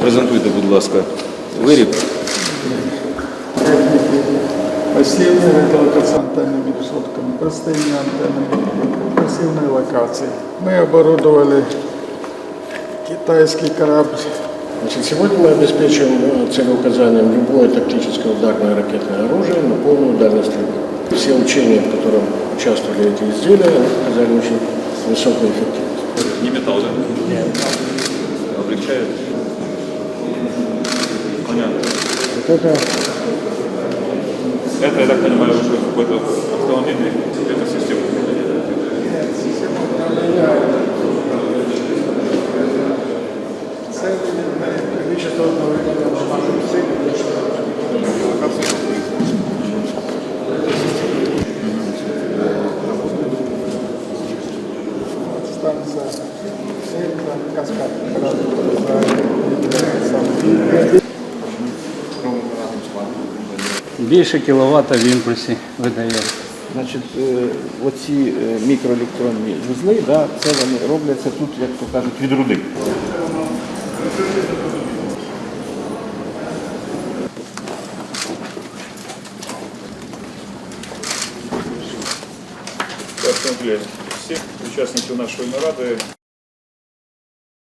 Презентуйте, будь ласка, виріб. Пассивные радиолокации антеннами высотками, простыми антеннами, пассивной локации. Мы оборудовали китайский корабль. Значит, сегодня мы обеспечиваем э, целеуказанием любое тактическое ударное ракетное оружие на полную дальность стрельбы. Все учения, в котором участвовали эти изделия, оказали очень высокую эффективность. Не металл, да? Нет. Облегчает? Понятно. Вот это Это, я так понимаю, уже какой-то автомобильный эта система. количество Станция Элька, Каскад. Більше кіловата в імпульсі видає. Значить, е, оці е, мікроелектронні вузли, да, це вони робляться тут, як то кажуть, від руди. Всіх учасників нашої наради